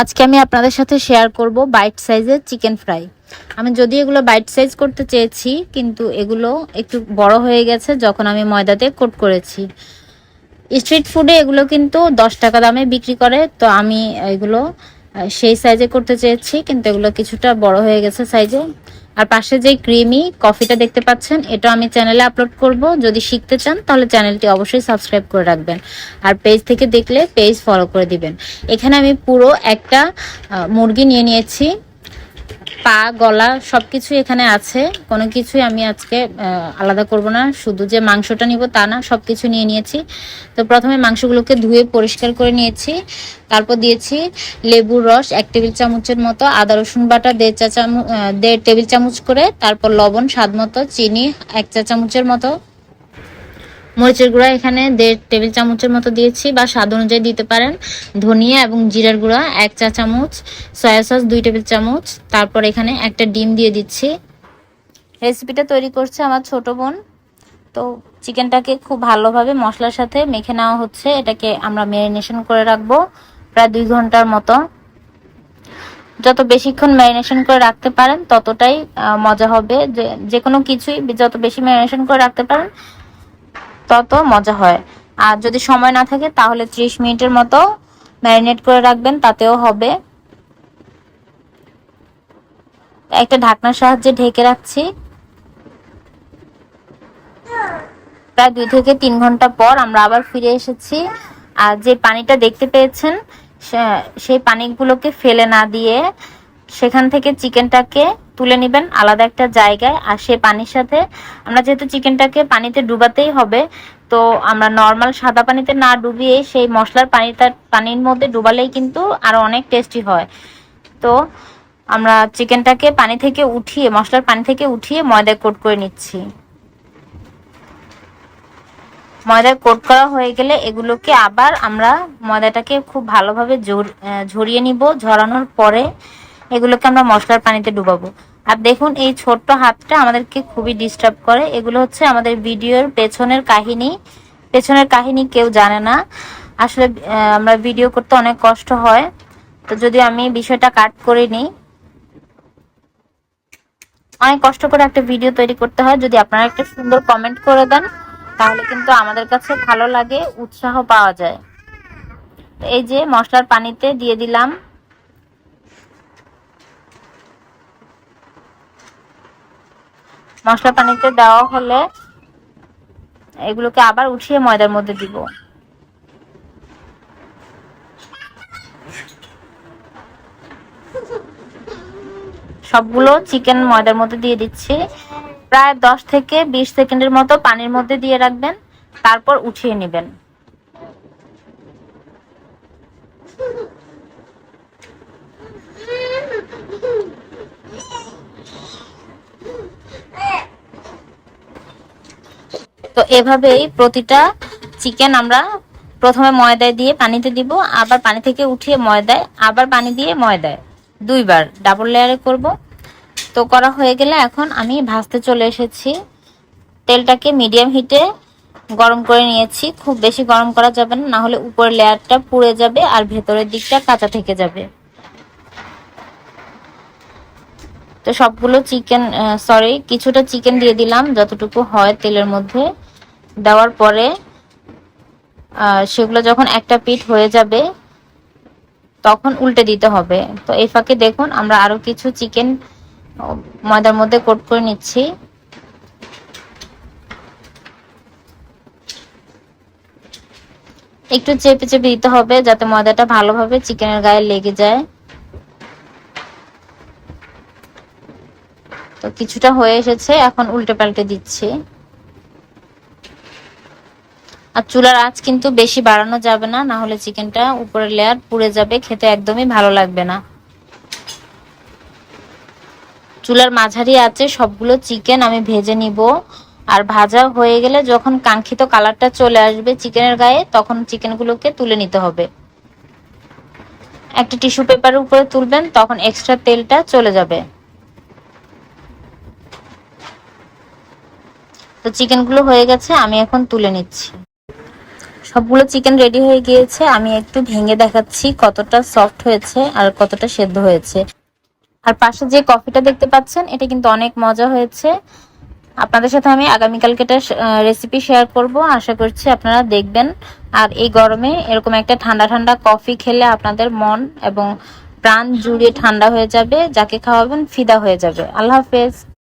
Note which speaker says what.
Speaker 1: আজকে আমি আপনাদের সাথে শেয়ার করব বাইট সাইজের চিকেন ফ্রাই আমি যদি এগুলো বাইট সাইজ করতে চেয়েছি, কিন্তু এগুলো একটু বড় হয়ে গেছে যখন আমি ময়দাতে কোট করেছি। স্ট্রিট ফুডে এগুলো কিন্তু দশ টাকা দামে বিক্রি করে, তো আমি এগুলো সেই সাইজে করতে চেয়েছি, কিন্তু এগুলো কিছুটা বড় হয়ে গেছে সাইজে আর পাশে যে ক্রিমি কফিটা দেখতে পাচ্ছেন এটা আমি চ্যানেলে আপলোড করব। যদি শিখতে চান, তাহলে চ্যানেলটি অবশ্যই সাবস্ক্রাইব করে রাখবেন। আর পেজ থেকে দেখলে পেজ ফলো করে দিবেন। এখানে আমি পুরো একটা মুরগি নিয়ে নিয়েছি। পা, গলা সব কিছু এখানে আছে। কোনো কিছুই আমি আজকে আলাদা করব না। শুধু যে মাংসটা নিব তা না সব কিছু নিয়ে নিয়েছি। তো প্রথমে মাংসগুলোকে ধুয়ে পরিষ্কার করে নিয়েছি। তারপর দিয়েছি লেবুর রস, এক টেবিল চামচের মতো, আদা, রসুন বাটা, দেড় চা চামচ দেড় টেবিল চামচ করে, তারপর লবণ স্বাদ মতো, চিনি এক চা চামচের মতো। মরিচের গুঁড়া এখানে দেড় টেবিল চামচের মতো দিয়েছি বা স্বাদ অনুযায়ী দিতে পারেন। ধনিয়া এবং জিরার গুঁড়া এক চা চামচ, সয়া সস দুই টেবিল চামচ, তারপর এখানে একটা ডিম দিয়ে দিচ্ছি। রেসিপিটা তৈরি করছে আমার ছোট বোন। তো চিকেনটাকে খুব ভালোভাবে মশলার সাথে মেখে নেওয়া হচ্ছে। এটাকে আমরা ম্যারিনেশন করে রাখব প্রায় দুই ঘণ্টার মতো। যত বেশিক্ষণ ম্যারিনেশন করে রাখতে পারেন, ততটাই মজা হবে। যে যে কোনো কিছুই যত বেশি ম্যারিনেশন করে রাখতে পারেন তত মজা হয়। আর যদি সময় না থাকে, তাহলে ত্রিশ মিনিটের মতো ম্যারিনেট করে রাখবেন, তাতেও হবে। একটা ঢাকনার সাহায্যে ঢেকে রাখছি। প্রায় দুই থেকে তিন ঘণ্টা পর আমরা আবার ফিরে এসেছি। আর যে পানিটা দেখতে পেয়েছেন সেই পানিগুলোকে ফেলে না দিয়ে সেখান থেকে চিকেনটাকে তুলে নেবেন আলাদা একটা জায়গায় আর সেই পানির সাথে, আমরা যেহেতু চিকেনটাকে পানিতে ডুবাতেই হবে, তো আমরা নর্মাল সাদা পানিতে না ডুবিয়ে সেই মশলার পানিটা, পানির মধ্যে ডুবালেই কিন্তু আরও অনেক টেস্টি হয়। তো আমরা চিকেনটাকে পানি থেকে উঠিয়ে, মশলার পানি থেকে উঠিয়ে ময়দায় কোট করে নিচ্ছি। ময়দায় কোট করা হয়ে গেলে এগুলোকে আবার আমরা ময়দাটাকে খুব ভালোভাবে ঝরিয়ে নিব, ঝরানোর পরে এগুলোকে আমরা মশলার পানিতে ডুবাবো। আর দেখুন, এই ছোট্ট হাতটা আমাদেরকে খুবই ডিস্টার্ব করে। এগুলো হচ্ছে আমাদের ভিডিওর পেছনের কাহিনী। পেছনের কাহিনী কেউ জানে না। আসলে আমরা ভিডিও করতে অনেক কষ্ট হয়। তো যদি আমি বিষয়টা কাট করে নিই। অনেক কষ্ট করে একটা ভিডিও তৈরি করতে হয়। যদি আপনারা একটা সুন্দর কমেন্ট করে দেন, তাহলে কিন্তু আমাদের কাছে ভালো লাগে, উৎসাহ পাওয়া যায়। এই যে মশলার পানিতে দিয়ে দিলাম। মশলা পানিতে দেওয়া হলে এগুলোকে আবার উঠিয়ে ময়দার মধ্যে দিব। সবগুলো চিকেন ময়দার মধ্যে দিয়ে দিচ্ছি। প্রায় দশ থেকে বিশ সেকেন্ডের মতো পানির মধ্যে দিয়ে রাখবেন, তারপর উঠিয়ে নেবেন। তো এভাবেই প্রতিটা চিকেন আমরা প্রথমে ময়দায় দিয়ে পানিতে দিব, আবার পানি থেকে উঠিয়ে ময়দায়, আবার পানি দিয়ে ময়দায়। দুইবার ডাবল লেয়ারে করব। তো করা হয়ে গেলে এখন আমি ভাজতে চলে এসেছি। তেলটাকে মিডিয়াম হিটে গরম করে নিয়েছি। খুব বেশি গরম করা যাবে না না হলে উপরের লেয়ারটা পুড়ে যাবে আর ভেতরের দিকটা কাঁচা থেকে যাবে। তো সবগুলো চিকেন সরি কিছুটা চিকেন দিয়ে দিলাম, যতটুকু হয় তেলের মধ্যে। দেওয়ার পরে সেগুলো যখন একটা পিঠ হয়ে যাবে, তখন উল্টে দিতে হবে। তো এই ফাঁকে দেখুন, আমরা আরও কিছু চিকেন ময়দার মধ্যে কোট করে নিচ্ছি। একটু চেপে চেপে দিতে হবে, যাতে ময়দাটা ভালোভাবে চিকেনের গায়ে লেগে যায়। তো কিছুটা হয়ে এসেছে, এখন উল্টে পাল্টে দিচ্ছি। আর চুলার আঁচ কিন্তু বেশি বাড়ানো যাবে না না হলে চিকেনটা উপরের লেয়ার পুড়ে যাবে, খেতে একদমই ভালো লাগবে না। চুলার মাঝারি আছে সবগুলো চিকেন আমি ভেজে নিব। আর ভাজা হয়ে গেলে যখন কাঙ্ক্ষিত কালারটা চলে আসবে চিকেনের গায়ে, তখন চিকেনগুলোকে তুলে নিতে হবে। একটা টিস্যু পেপারের উপরে তুলবেন, তখন এক্সট্রা তেলটা চলে যাবে। তো চিকেনগুলো হয়ে গেছে, আমি এখন তুলে নিচ্ছি। সবগুলো চিকেন রেডি হয়ে গিয়েছে। আমি একটু ভেঙে দেখাচ্ছি কতটা সফট হয়েছে আর কতটা সেদ্ধ হয়েছে। আর পাশে যে কফিটা দেখতে পাচ্ছেন, এটা কিন্তু অনেক মজা হয়েছে। আপনাদের সাথে আমি আগামীকালকে এটা রেসিপি শেয়ার করব। আশা করছি আপনারা দেখবেন। আর এই গরমে এরকম একটা ঠান্ডা ঠান্ডা কফি খেলে আপনাদের মন এবং প্রাণ জুড়ে ঠান্ডা হয়ে যাবে, যাকে খাওয়াবেন ফিদা হয়ে যাবে। আল্লাহ হাফেজ।